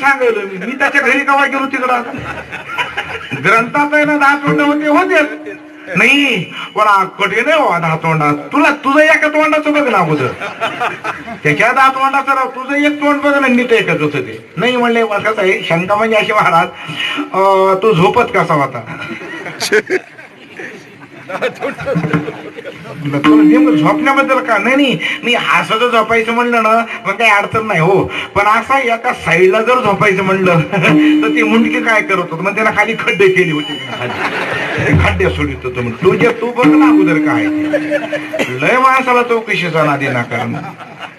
सांगायलो मी मी त्याच्या घरी कवा गेलो तिकडं? आता? ग्रंथात आहे ना दहा तोंड होते होते. नाही पण कठीण नाही बाबा हो, दहा तोंडा. तुला तुझं एका तोंडाचं बघ ना अगोदर. त्याच्या दहा तोंडाचं राव तुझं एक तोंड बघ ना नीट आहे होतं ते. नाही म्हणले कसं आहे शंका म्हणजे अशी महाराज अं, तू झोपत कसा होता? नेमकं झोपण्याबद्दल का? नाही नाही. मी असं जर झोपायचं म्हणलं ना मग काही अडचण नाही हो. पण असा एका साईडला जर झोपायचं म्हणलं तर ते मुंडके काय करत होत? मग त्याला खाली खड्डे केले होते. खड्डे सोडित होतो मग तुझ्या तू बघ ना अगोदर काय लय माणसाला चौकशीचा नादी ना कारण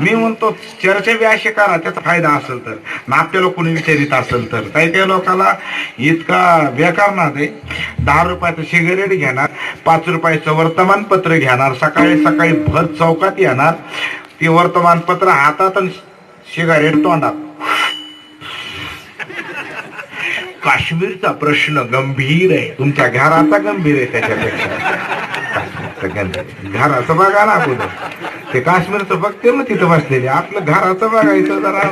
मी म्हणतो चर्चा अशी करा त्याचा फायदा असेल तर. ना आपल्याला कोणी विचारित असेल तर. काही त्या लोकाला इतका बेकार ना ते दहा रुपयाचं सिगरेट घेणार पाच रुपयाचं वर्तमानपत्र घेणार सकाळी सकाळी भर चौकात येणार. ते वर्तमानपत्र हातात आणि सिगारेट तोंडात. काश्मीरचा प्रश्न गंभीर आहे. तुमच्या घराचा गंभीर आहे त्याच्यापेक्षा. घराचं बघा ना अगोदर ते काश्मीरचं बघते ना तिथं बसलेले. आपलं घराचं बघायचं जरा.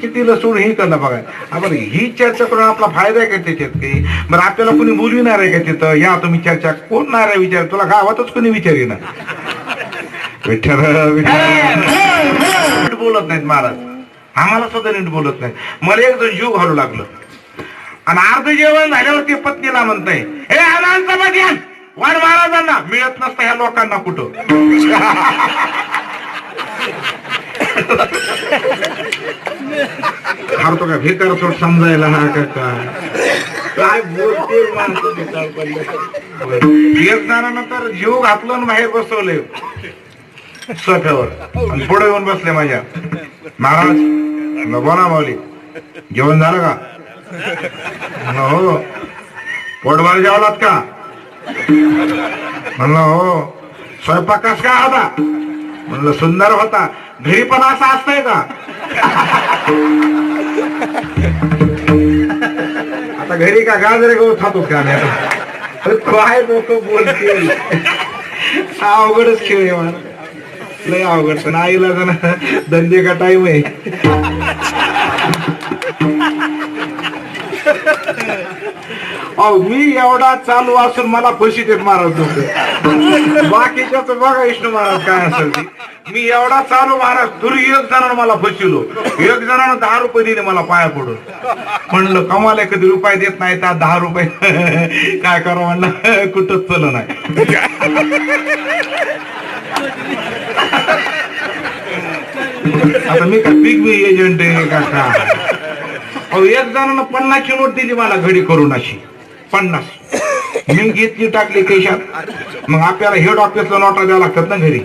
कितीला सोडून हे करणं बघाय आपण ही चर्चा करून आपला फायदा आहे का त्याच्यात काही? बरं आपल्याला कोणी बोलविणार आहे का तिथं? या तुम्ही चर्चा कोण नाही आहे विचार? तुला गावातच कोणी विचारी ना विठ्ठल विठ्ठल. नीट बोलत नाहीत महाराज. आम्हाला सुद्धा नीट बोलत नाही मला एक दोन जीव घालू लागलं. आणि अर्ध जेवण झाल्यावर ते पत्नीला म्हणताय हे आनंद वाढ महाराजांना. मिळत नसतं ह्या लोकांना कुठं. फारतो का? भिकार सोड समजायला हा का काय काय बोलते एक जणांना तर जीव घातलं आणि बाहेर बसवले. सोफ्यावर. आणि पुढे येऊन बसले माझ्या. महाराज बोला माऊली. जेवण झालं का? हो. पोटभर जेवलात का? म्हणलं हो स्वयंपाक कस काय होता? म्हणलं सुंदर होता. घरी पण असं असतंय का? आता घरी का गाजरे गहू खातो का अरे काय लोक बोलतील? अवघडच खेळ मला लय अवघड पण आईला जण धंदे का टाईम आहे? अहो मी एवढा चालू असून मला फशी देत महाराज बाकीच्या बघा विष्णू महाराज काय असेल मी एवढा चालू महाराज तुरी एक जणांना मला फसिलो एक जणांना दहा रुपये दिले मला पाया पडून. म्हणलं कमाला कधी रुपये देत नाही त्या दहा रुपये. काय करा म्हणलं कुठंच चल नाही. आता मी का पीक बी एजंट आहे का अहो एक जणांना पन्नासची नोट दिली मला घडी करून अशी. पन्नास. मी घेतली टाकली केशात मग आपल्याला हेड ऑफिसला नोटा द्यावं लागतात ना घरी.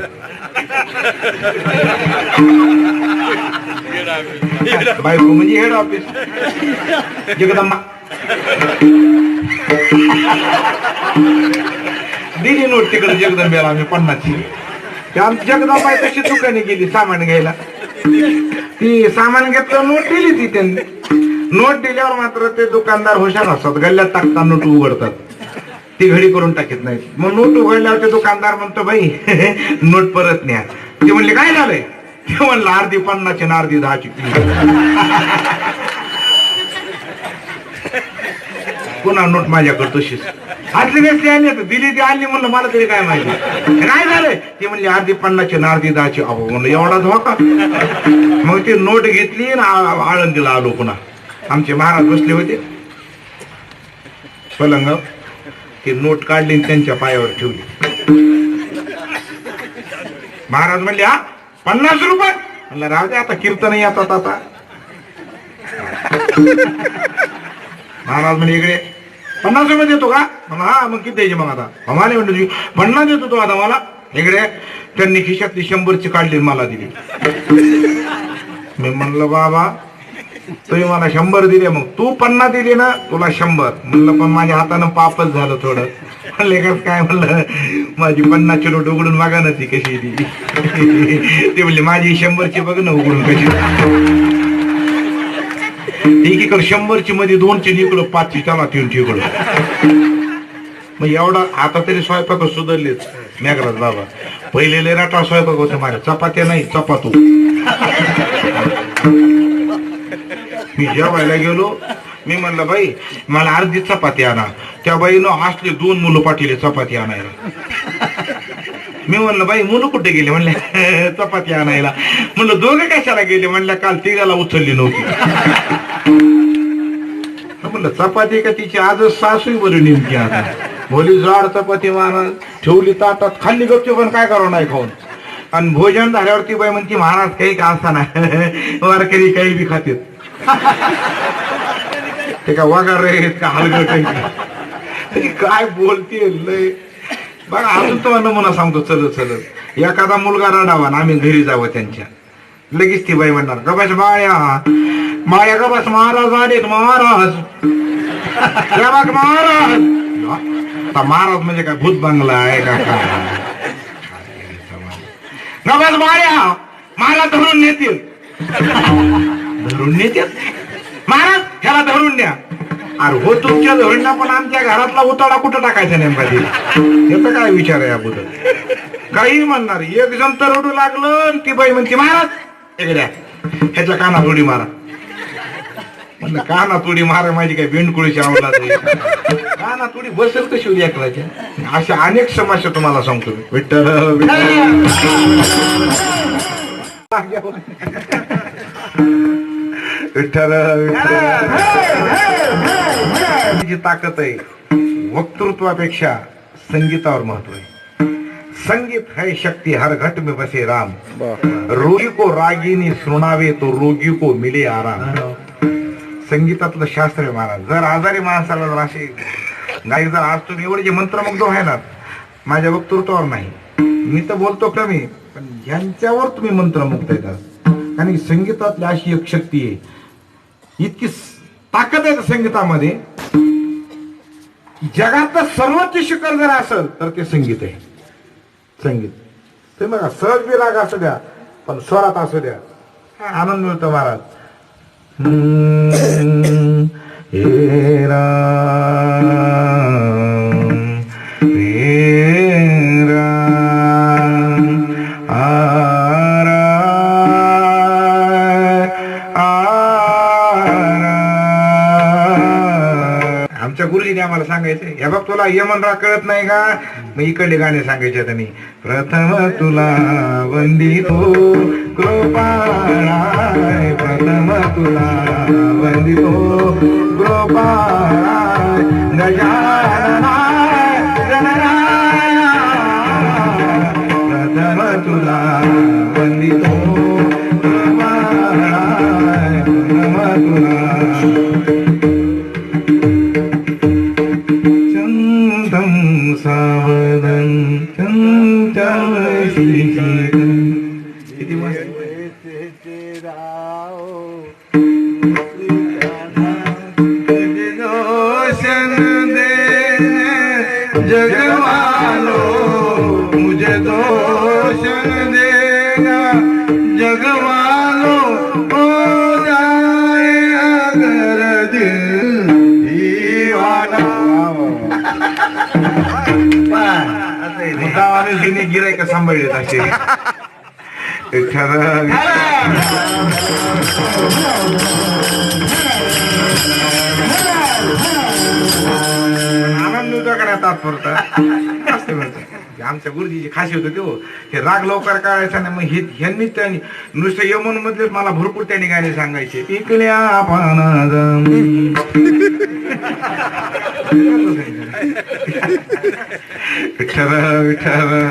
बायको म्हणजे हेड ऑफिस जगदम्मा दिली नोट तिकडे जगदंब्याला आम्ही पन्नासची. ते आमची जगदंबा तशी दुकाने गेली सामान घ्यायला. ती सामान घेतलं नोट दिली ती त्यांनी. नोट दिल्यावर मात्र ते दुकानदार हुशार असतात. गल्ल्यात टाकता नोट उघडतात. ती घडी करून टाकीत नाही मग नोट उघडल्यावर ते दुकानदार म्हणतो बाई नोट परत न्या. ते म्हणले काय झालंय? ते म्हणलं अर्धी पन्नाची आणि अर्धी दहाची. पुन्हा नोट माझ्याकडे तशीच. आतली वेसली आली आता. दिली ती आली म्हणलं मला तरी काय माहिती. काय झालंय? ती म्हणली अर्धी पन्नाची आणि अर्धी दहाची. अहो म्हणलं एवढा धोका. मग ती नोट घेतली आणि आळंदीला आलो पुन्हा. आमचे महाराज बसले होते. पलंगाव ती नोट काढली त्यांच्या पायावर ठेवली. महाराज म्हणले हा पन्नास रुपये. म्हणलं राहू दे आता कीर्तन येतात आता. महाराज म्हणजे इकडे पन्नास रुपये देतो का? म्हणलं हा मग किती द्यायचे मग आता? आम्हाला म्हणतो तुझी पन्नास देतो तो आता मला. इकडे. त्यांनी खिशातली शंभरची काढली मला दिली. मी म्हणलं बाबा तुम्ही मला शंभर दिले मग तू पन्ना दिली ना तुला शंभर. म्हणलं पण माझ्या हातानं पापच झालं थोडं. म्हणले काय म्हणलं माझी पन्नासची नोट उघडून मागा ना ती कशी ती. ते म्हणले माझी शंभरची बघ ना उघडून कशी. ठीक इकडं शंभरची मध्ये दोनशे इकडं पाचची चला तीन इकडं मग एवढा आता तरी स्वयंपाक सुधारलेच. मेघराज बाबा पहिले लय राटा स्वयंपाक होते माझ्या. चपात्या नाही चपातू. मी जेवायला गेलो. मी म्हणलं बाई मला अर्धी चपाती आणा. त्या बाईनं असले दोन मुलं पाठीले चपाती आणायला. मी म्हणलं बाई मुलं कुठे गेले? म्हणल्या चपाती आणायला. म्हणलं दोघे कशाला गेले? म्हणल्या काल तिघाला उचलली नव्हती. म्हणलं चपाती का तिची? आजच सासू बरं नेमकी आता. भोली जाड चपाती महाराज ठेवली ताटात. खाल्ली गपची पण काय करावं नाही खाऊन. आणि भोजन झाल्यावरती बाई म्हणती महाराज काही का असताना वारकरी काही बी खातेत. ते का वगार आहेत का हलगट काय बोलते लय. बघा अजून तुम्हाला नमुना सांगतो चलत चलत एखादा मुलगा रडावा ना आम्ही घरी जावं त्यांच्या. लगेच ती बाई म्हणणार गबास माया. माया गबास महाराज आले महाराज. गबास महाराज. महाराज म्हणजे काय भूत बंगला आहे का काय? गबास मला धरून नेतील. धरून नेतील महाराज ह्याला धरून न्या. अरे हो तुमच्या धरून पण आमच्या घरातला उताडा कुठं टाकायचा नेमका तिला? याचा काय विचार आहे याबद्दल काही म्हणणार एक जण तर रडू लागलं ती बाई म्हणते महाराज इकड्या ह्याच्या कानात उडी मारा. म्हणलं कानात उडी मारा माझी काय बेंडकुळीची आवडला कानात उडी बसेल कशी उडी ऐकवायच्या अशा अनेक समस्या तुम्हाला सांगतो मी. विठ्ठल विठ्ठल. विठ्ठल जी ताकद आहे. वक्तृत्वापेक्षा संगीतावर महत्त्व आहे. संगीत है शक्ती हर घट में बसे राम. रोगी को रागिनी सुनावे तो रोगी को मिले आराम. संगीतातलं शास्त्र आहे महाराज. जर आजारी माणसाला जर असे गायक जर आज तुम्ही एवढे जे मंत्रमुग्ध व्हायनात माझ्या वक्तृत्वावर नाही. मी तर बोलतो कमी पण ज्यांच्यावर तुम्ही मंत्रमुग्ध येतात आणि संगीतातली अशी एक शक्ती आहे इतकी ताकद आहे संगीतामध्ये. जगातलं सर्वोच्च शिखर जर असेल तर ते संगीत आहे. संगीत. ते बघा सहज बी राग असू द्या पण स्वरात असू द्या. आनंद मिळतो महाराज. हे राम, गुरुजीने सांगायचं? हे बघ तुला यमन राग कळत नाही का? मग इकडले गाणे सांगायचे आता मी. प्रथम तुला वंदितो कृपाळाय प्रथम तुला वंदितो कृपाळाय गजाननाय दोषन दे जगवालो मुझे दोषन देगा जगवालो हो जाए अगर दिल दीवाना मुद्दावाने जुने गिरायक सांभाळले असे खरं आनंद नव्हता तात्पुरता आमच्या गुरुजीची खाशी होतं तो हे राग लवकर काढायचा नाही मग हे ह्यांनी त्यांनी नुसतं यमन मधले मला भरपूर त्यांनी गाणे सांगायचे. पिकल्या पान विठ्ठल विठ्ठल.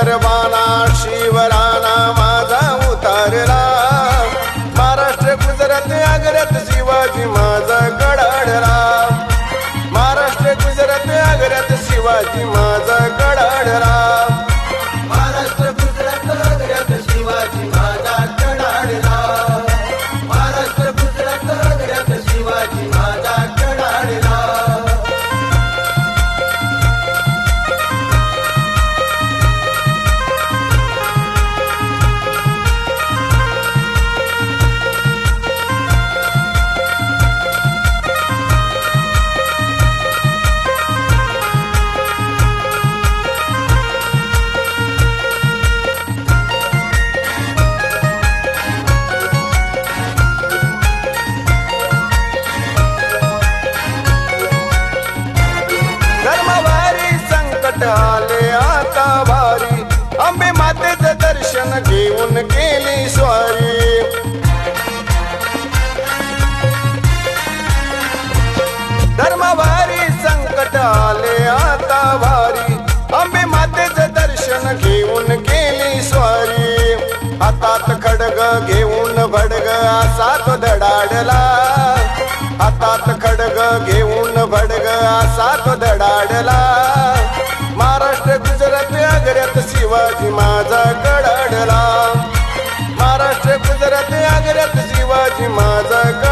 करकरवाला शिवराला माझा उतारला. महाराष्ट्र गुजरात अग्रत शिवाजी माझा गडाडला. महाराष्ट्र गुजरात अग्रत शिवाजी माझा घेऊन केली स्वारी. धर्मभारी संकट आले आता भारी आंबे मातेचं दर्शन घेऊन केली स्वारी. हातात खडग घेऊन भडग असा धडाडला. हातात खडग घेऊन भडग असा धडाडला. महाराष्ट्र गुजरात अग्र्यात शिवाजी माझा माझा